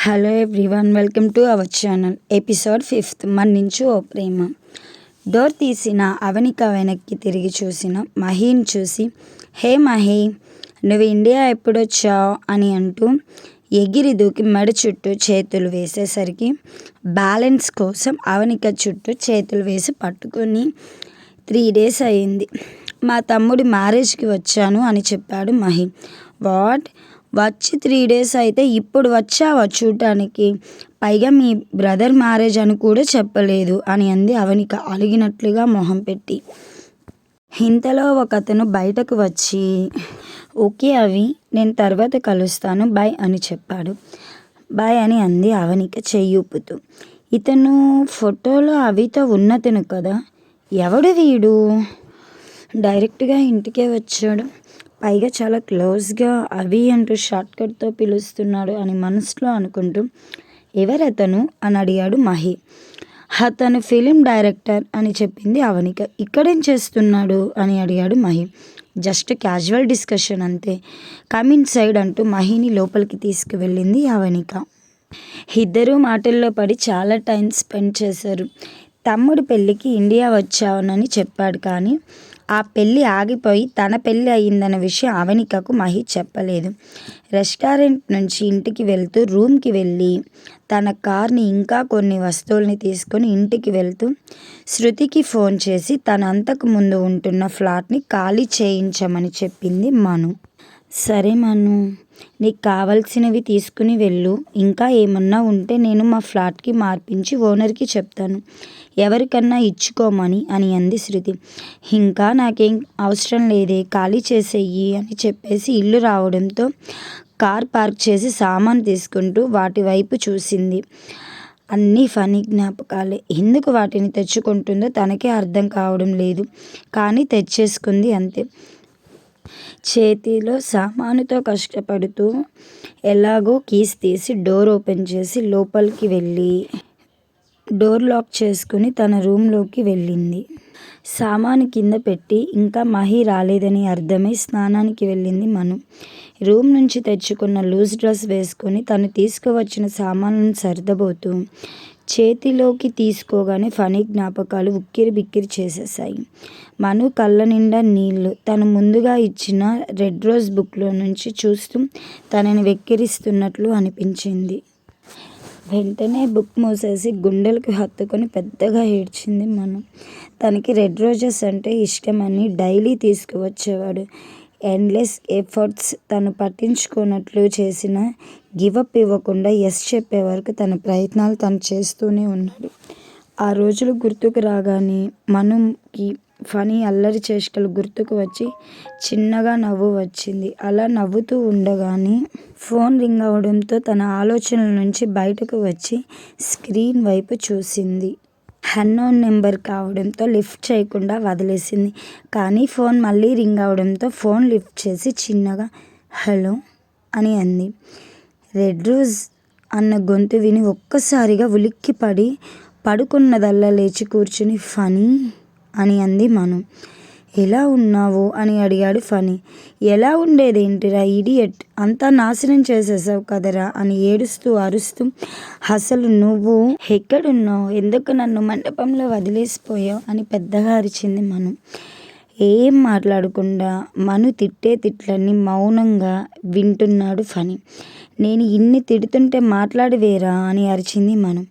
Hello everyone welcome to our channel episode fifth మన్నించు ఓ ప్రేమ. Door తీసిన అవనిక వెనక్కి తిరిగి చూసిన మహీని చూసి హే మహి నువ్వు ఇండియా ఎప్పుడొచ్చావు? అని అంటూ ఎగిరి దూకి మెడ చుట్టూ చేతులు వేసేసరికి బ్యాలెన్స్ కోసం అవనిక చుట్టూ చేతులు వేసి పట్టుకొని త్రీ డేస్ అయింది మా తమ్ముడి మ్యారేజ్కి వచ్చాను అని చెప్పాడు మహి వాట్? వచ్చి త్రీ డేస్ అయితే ఇప్పుడు వచ్చావా చూడటానికి పైగా మీ బ్రదర్ మ్యారేజ్ అని కూడా చెప్పలేదు అని అంది అవనిక అలిగినట్లుగా మొహం పెట్టి. ఇంతలో ఒక అతను బయటకు వచ్చి ఓకే అవి నేను తర్వాత కలుస్తాను బాయ్ అని చెప్పాడు. బాయ్ అని అంది అవనిక చెయ్యూపుతూ ఇతను ఫోటోలో అవితో ఉన్నతను కదా ఎవడు వీడు? డైరెక్ట్గా ఇంటికే వచ్చాడు. పైగా చాలా క్లోజ్గా అవి అంటూ షార్ట్కట్తో పిలుస్తున్నాడు అని మనసులో అనుకుంటూ ఎవరతను అని అడిగాడు మహి. అతను ఫిలిం డైరెక్టర్ అని చెప్పింది అవనిక ఇక్కడేం చేస్తున్నాడు అని అడిగాడు మహి. జస్ట్ క్యాజువల్ డిస్కషన్ అంతే. కమిన్ సైడ్ అంటూ మహిని లోపలికి తీసుకువెళ్ళింది అవనిక. ఇద్దరూ మాటల్లో పడి చాలా టైం స్పెండ్ చేశారు. తమ్ముడు పెళ్ళికి ఇండియా వచ్చావునని చెప్పాడు కానీ ఆ పెళ్ళి ఆగిపోయి తన పెళ్ళి అయిందన్న విషయం అవనికకు మహి చెప్పలేదు. రెస్టారెంట్ నుంచి ఇంటికి వెళ్తూ రూమ్కి వెళ్ళి తన కార్ని ఇంకా కొన్ని వస్తువుల్ని తీసుకొని ఇంటికి వెళ్తూ శృతికి ఫోన్ చేసి తన అంతకు ముందు ఉంటున్న ఫ్లాట్ని ఖాళీ చేయించమని చెప్పింది మను. సరే మను నీకు కావలసినవి తీసుకుని వెళ్ళు. ఇంకా ఏమన్నా ఉంటే నేను మా ఫ్లాట్కి మార్పించి ఓనర్కి చెప్తాను. ఎవరికన్నా ఇచ్చుకోమని అని అంది శృతి. ఇంకా నాకేం అవసరం లేదే ఖాళీ చేసేయి అని చెప్పేసి ఇల్లు రావడంతో కార్ పార్క్ చేసి సామాన్ తీసుకుంటూ వాటి వైపు చూసింది. అన్నీ ఫనీ జ్ఞాపకాలే. ఎందుకు వాటిని తెచ్చుకుంటుందో తనకే అర్థం కావడం లేదు. కానీ తెచ్చేసుకుంది అంతే. చేతిలో సామానుతో కష్టపడుతూ ఎలాగో కీస్ తీసి డోర్ ఓపెన్ చేసి లోపలికి వెళ్ళి డోర్ లాక్ చేసుకుని తన రూమ్లోకి వెళ్ళింది. సామాను కింద పెట్టి ఇంకా మహి రాలేదని అర్థమై స్నానానికి వెళ్ళింది మను. రూమ్ నుంచి తెచ్చుకున్న లూజ్ డ్రెస్ వేసుకొని తను తీసుకువచ్చిన సామాన్లను సర్దబోతూ చేతిలోకి తీసుకోగానే ఫనీ జ్ఞాపకాలు ఉక్కిరి బిక్కిరి చేసేసాయి మను కళ్ళ నిండా నీళ్ళు తను ముందుగా ఇచ్చిన రెడ్ రోజ్ బుక్లో నుంచి చూస్తూ తనని వెక్కిరిస్తున్నట్లు అనిపించింది. వెంటనే బుక్ మూసేసి గుండెలకు హత్తుకొని పెద్దగా ఏడ్చింది మను. తనకి రెడ్ రోజెస్ అంటే ఇష్టమని డైలీ తీసుకువచ్చేవాడు. ఎండ్లెస్ ఎఫర్ట్స్ తను పట్టించుకున్నట్లు చేసిన గివప్ ఇవ్వకుండా ఎస్ చెప్పే వరకు తన ప్రయత్నాలు తను చేస్తూనే ఉన్నాడు. ఆ రోజులు గుర్తుకు రాగానే మనుకి ఫనీ అల్లరి చేష్టలు గుర్తుకు వచ్చి చిన్నగా నవ్వు వచ్చింది. అలా నవ్వుతూ ఉండగానే ఫోన్ రింగ్ అవడంతో తన ఆలోచనల నుంచి బయటకు వచ్చి స్క్రీన్ వైపు చూసింది. అన్నోన్ నెంబర్ కావడంతో లిఫ్ట్ చేయకుండా వదిలేసింది. కానీ ఫోన్ మళ్ళీ రింగ్ అవడంతో ఫోన్ లిఫ్ట్ చేసి చిన్నగా హలో అని అంది. రెడ్ రోజ్ అన్న గొంతు విని ఒక్కసారిగా ఉలిక్కిపడి పడుకున్నదల్లా లేచి కూర్చుని ఫనీ అని అంది మను. ఎలా ఉన్నావు? అని అడిగాడు ఫనీ ఎలా ఉండేదేంటిరా ఇడియట్? అంతా నాశనం చేసేసావు కదరా? అని ఏడుస్తూ అరుస్తూ అసలు నువ్వు ఎక్కడున్నావు? ఎందుకు నన్ను మండపంలో వదిలేసిపోయావు? అని పెద్దగా అరిచింది మను. ఏం మాట్లాడకుండా మను తిట్టే తిట్లన్నీ మౌనంగా వింటున్నాడు ఫని నేను ఇన్ని తిడుతుంటే మాట్లాడివేరా? అని అరిచింది మను.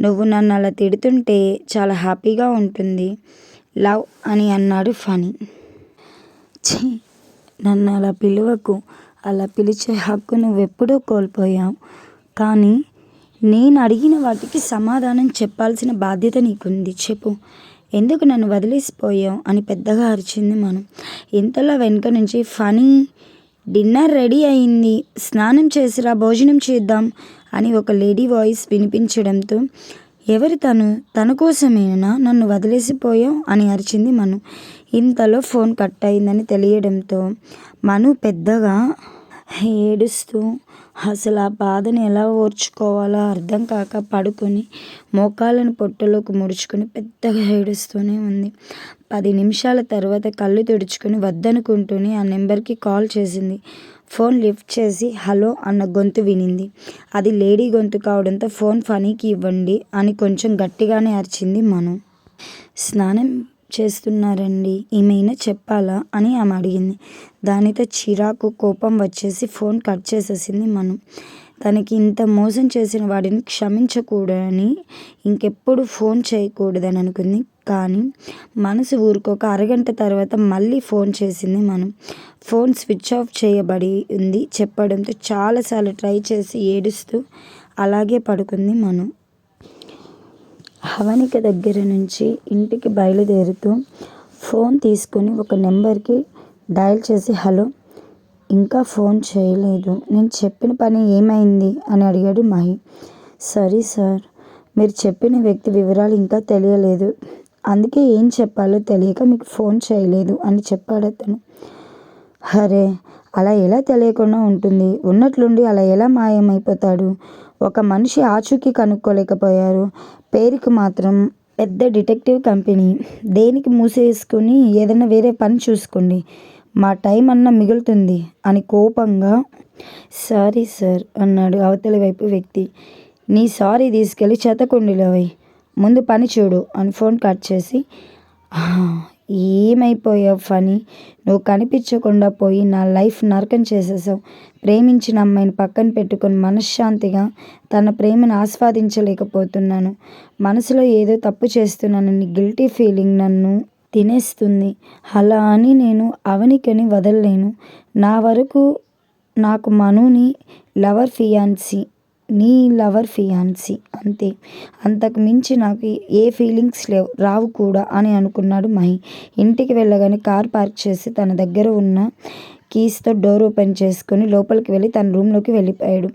నువ్వు నన్ను అలా తిడుతుంటే చాలా హ్యాపీగా ఉంటుంది. లవ్ అని అన్నాడు ఫనీ ఛీ నన్ను అలా పిలువకు అలా పిలిచే హక్కు నువ్వెప్పుడో కోల్పోయావు. కానీ నేను అడిగిన వాటికి సమాధానం చెప్పాల్సిన బాధ్యత నీకుంది. చెప్పు ఎందుకు నన్ను వదిలేసిపోయావు అని పెద్దగా అరిచింది మనం. ఇంతలో వెనుక నుంచి ఫనీ డిన్నర్ రెడీ అయింది స్నానం చేసిరా భోజనం చేద్దాం అని ఒక లేడీ వాయిస్ వినిపించడంతో ఎవరి తను? తన కోసమేనా నన్ను వదిలేసిపోయావు? అని అరిచింది మను. ఇంతలో ఫోన్ కట్ అయిందని తెలియడంతో మను పెద్దగా ఏడుస్తూ అసలు ఆ బాధను ఎలా ఓర్చుకోవాలో అర్థం కాక పడుకొని మోకాలను పొట్టలోకి ముడుచుకొని పెద్దగా ఏడుస్తూనే ఉంది. పది నిమిషాల తర్వాత కళ్ళు తుడుచుకుని వద్దనుకుంటూనే ఆ నెంబర్కి కాల్ చేసింది. ఫోన్ లిఫ్ట్ చేసి హలో అన్న గొంతు వినింది. అది లేడీ గొంతు కావడంతో ఫోన్ ఫనీకి ఇవ్వండి అని కొంచెం గట్టిగానే అరిచింది మను. స్నానం చేస్తున్నారండి ఏమైనా చెప్పాలా? అని ఆమె అడిగింది. దానితో చిరాకు కోపం వచ్చేసి ఫోన్ కట్ చేసేసింది మను. తనకి ఇంత మోసం చేసిన వాడిని క్షమించకూడదని ఇంకెప్పుడు ఫోన్ చేయకూడదని అనుకుంది. కానీ మనసు ఊరుకోక అరగంట తర్వాత మళ్ళీ ఫోన్ చేసింది మనం. ఫోన్ స్విచ్ ఆఫ్ చేయబడి ఉంది చెప్పడంతో చాలాసార్లు ట్రై చేసి ఏడుస్తూ అలాగే పడుకుంది మనం. హవనిక దగ్గర నుంచి ఇంటికి బయలుదేరుతూ ఫోన్ తీసుకొని ఒక నెంబర్కి డయల్ చేసి హలో ఇంకా ఫోన్ చేయలేదు. నేను చెప్పిన పని ఏమైంది? అని అడిగాడు మహి. సారీ సార్ మీరు చెప్పిన వ్యక్తి వివరాలు ఇంకా తెలియలేదు. అందుకే ఏం చెప్పాలో తెలియక మీకు ఫోన్ చేయలేదు అని చెప్పాడు అతను. అరే అలా ఎలా తెలియకుండా ఉంటుంది? ఉన్నట్లుండి అలా ఎలా మాయమైపోతాడు? ఒక మనిషి ఆచూకీ కనుక్కోలేకపోయారు. పేరుకి మాత్రం పెద్ద డిటెక్టివ్ కంపెనీ. దేనికి మూసేసుకుని ఏదైనా వేరే పని చూసుకోండి. మా టైం అన్న మిగులుతుంది అని కోపంగా సారీ సార్ అన్నాడు అవతలి వైపు వ్యక్తి. నీ సారీ తీసుకెళ్ళి చెత్తకుండీలో ముందు పని చూడు అని ఫోన్ కట్ చేసి ఏమైపోయావు ఫనీ? నువ్వు కనిపించకుండా పోయి నా లైఫ్ నరకం చేసేసావు. ప్రేమించిన అమ్మాయిని పక్కన పెట్టుకొని మనశ్శాంతిగా తన ప్రేమను ఆస్వాదించలేకపోతున్నాను. మనసులో ఏదో తప్పు చేస్తున్నానని గిల్టీ ఫీలింగ్ నన్ను తినేస్తుంది. అలా అని నేను అవనికని వదలలేను. నా వరకు నాకు మనుని లవర్ ఫియాన్సీ నీ లవర్ ఫియాన్సీ అంతే. అంతకు మించి నాకు ఏ ఫీలింగ్స్ లేవు. రావు కూడా అని అనుకున్నాడు మహి. ఇంటికి వెళ్ళగానే కార్ పార్క్ చేసి తన దగ్గర ఉన్న కీస్తో డోర్ ఓపెన్ చేసుకొని లోపలికి వెళ్ళి తన రూమ్లోకి వెళ్ళిపోయాడు.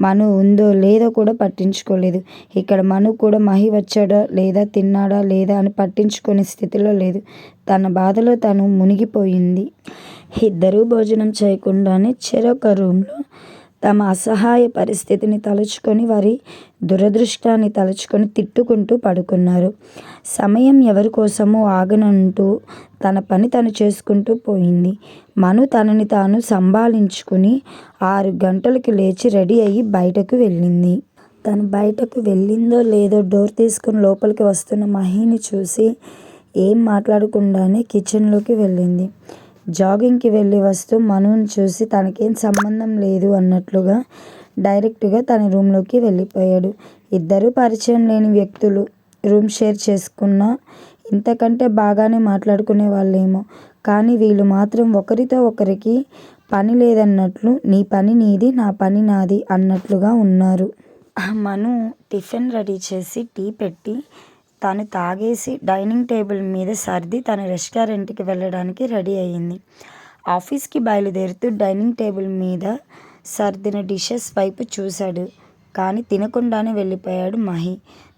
మను ఉందో లేదో కూడా పట్టించుకోలేదు. ఇక్కడ మను కూడా మహి వచ్చాడా లేదా తిన్నాడా లేదా అని పట్టించుకునే స్థితిలో లేదు. తన బాధలో తను మునిగిపోయింది. ఇద్దరూ భోజనం చేయకుండానే చెరొక రూమ్లో తమ అసహాయ పరిస్థితిని తలుచుకొని వారి దురదృష్టాన్ని తలుచుకొని తిట్టుకుంటూ పడుకున్నారు. సమయం ఎవరి కోసమో ఆగనంటూ తన పని తను చేసుకుంటూ పోయింది. మను తనని తాను సంభాలించుకుని ఆరు గంటలకు లేచి రెడీ అయ్యి బయటకు వెళ్ళింది. తను బయటకు వెళ్ళిందో లేదో డోర్ తీసుకుని లోపలికి వస్తున్న మహిని చూసి ఏం మాట్లాడకుండానే కిచెన్లోకి వెళ్ళింది. జాగింగ్కి వెళ్ళి వస్తూ మనుని చూసి తనకేం సంబంధం లేదు అన్నట్లుగా డైరెక్ట్గా తన రూమ్లోకి వెళ్ళిపోయాడు. ఇద్దరు పరిచయం లేని వ్యక్తులు రూమ్ షేర్ చేసుకున్న ఇంతకంటే బాగానే మాట్లాడుకునే వాళ్ళేమో. కానీ వీళ్ళు మాత్రం ఒకరితో ఒకరికి పని లేదన్నట్లు నీ పని నీది నా పని నాది అన్నట్లుగా ఉన్నారు. మను టిఫిన్ రెడీ చేసి టీ పెట్టి తను తాగేసి డైనింగ్ టేబుల్ మీద సర్ది తన రెస్టారెంట్కి వెళ్ళడానికి రెడీ అయ్యింది. ఆఫీస్కి బయలుదేరుతూ డైనింగ్ టేబుల్ మీద సర్దిన డిషెస్ వైపు చూశాడు. కానీ తినకుండానే వెళ్ళిపోయాడు మహి.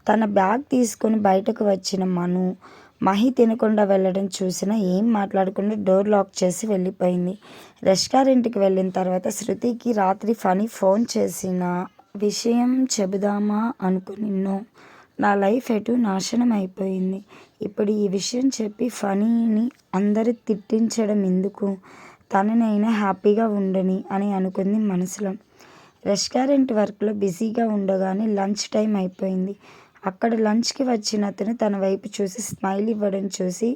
తన బ్యాగ్ తీసుకొని బయటకు వచ్చిన మను మహి తినకుండా వెళ్ళడం చూసినా ఏం మాట్లాడకుండా డోర్ లాక్ చేసి వెళ్ళిపోయింది. రెస్టారెంట్కి వెళ్ళిన తర్వాత శృతికి రాత్రి ఫనీ ఫోన్ చేసిన విషయం చెబుదామా అనుకునిన్నో నా లైఫ్ ఎటు నాశనం అయిపోయింది. ఇప్పుడు ఈ విషయం చెప్పి ఫనీని అందరు తిట్టించడం ఎందుకు? తననైనా హ్యాపీగా ఉండని అని అనుకుంది మనసులో. రెస్టారెంట్ వర్క్లో బిజీగా ఉండగానే లంచ్ టైం అయిపోయింది. అక్కడ లంచ్కి వచ్చిన అతను తన వైపు చూసి స్మైల్ ఇవ్వడం చూసి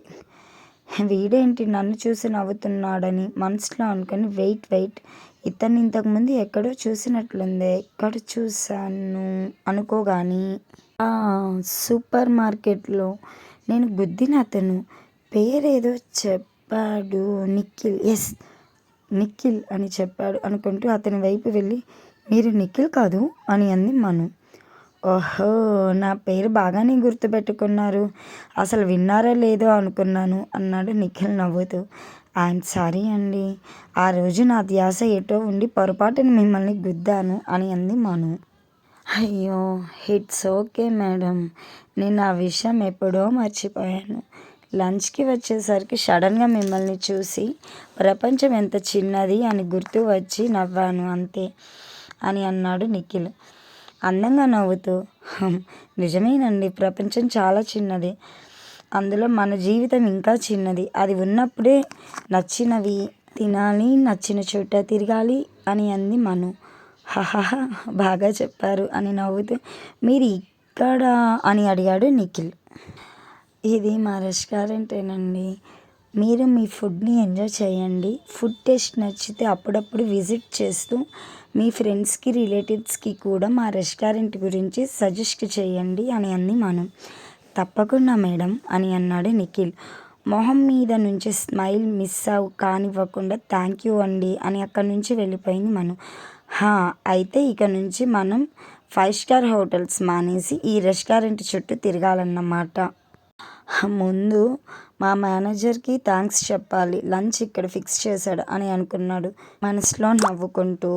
వీడేంటి నన్ను చూసి నవ్వుతున్నాడని మనసులో అనుకొని వెయిట్ వెయిట్ ఇతన్ని ఇంతకుముందు ఎక్కడో చూసినట్లుంది. ఎక్కడ చూశాను? అనుకోగాని సూపర్ మార్కెట్లో నేను గుద్దిన అతను పేరేదో చెప్పాడు. నిఖిల్. ఎస్ నిఖిల్ అని చెప్పాడు అనుకుంటూ అతని వైపు వెళ్ళి మీరు నిఖిల్ కాదు అని అంది మను. ఓహో నా పేరు బాగానే గుర్తుపెట్టుకున్నారు. అసలు విన్నారా లేదో అనుకున్నాను అన్నాడు నిఖిల్ నవ్వుతూ. ఐఎమ్ సారీ అండి. ఆ రోజు నా ధ్యాస ఎటో ఉండి పొరపాటున మిమ్మల్ని గుద్దాను అని అంది మను. అయ్యో ఇట్స్ ఓకే మేడం. నేను ఆ విషయం ఎప్పుడో మర్చిపోయాను. లంచ్కి వచ్చేసరికి సడన్గా మిమ్మల్ని చూసి ప్రపంచం ఎంత చిన్నది అని గుర్తు వచ్చి నవ్వాను అంతే అని అన్నాడు నిఖిల్. అందంగా నవ్వుతూ నిజమేనండి ప్రపంచం చాలా చిన్నది. అందులో మన జీవితం ఇంకా చిన్నది. అది ఉన్నప్పుడే నచ్చినవి తినాలి నచ్చిన చోట తిరగాలి అని అంది మను. హహహ బాగా చెప్పారు అని నవ్వుతూ మీరు ఇక్కడ అని అడిగాడు నిఖిల్. ఇది మా రెస్టారెంటేనండి మీరు మీ ఫుడ్ని ఎంజాయ్ చేయండి. ఫుడ్ టేస్ట్ నచ్చితే అప్పుడప్పుడు విజిట్ చేస్తూ మీ ఫ్రెండ్స్కి రిలేటివ్స్కి కూడా మా రెస్టారెంట్ గురించి సజెస్ట్ చేయండి అని అంది మనం. తప్పకుండా మేడం అని అన్నాడు నిఖిల్. మొహం మీద నుంచి స్మైల్ మిస్ అవ్వు కానివ్వకుండా థ్యాంక్ యూ అండి అని అక్కడి నుంచి వెళ్ళిపోయింది మనం. అయితే ఇక నుంచి మనం ఫైవ్ స్టార్ హోటల్స్ మానేసి ఈ రెస్టారెంట్ చుట్టూ తిరగాలన్నమాట. ముందు మా మేనేజర్కి థ్యాంక్స్ చెప్పాలి. లంచ్ ఇక్కడ ఫిక్స్ చేశాడు అని అనుకున్నాడు. మనసులో నవ్వుకుంటూ.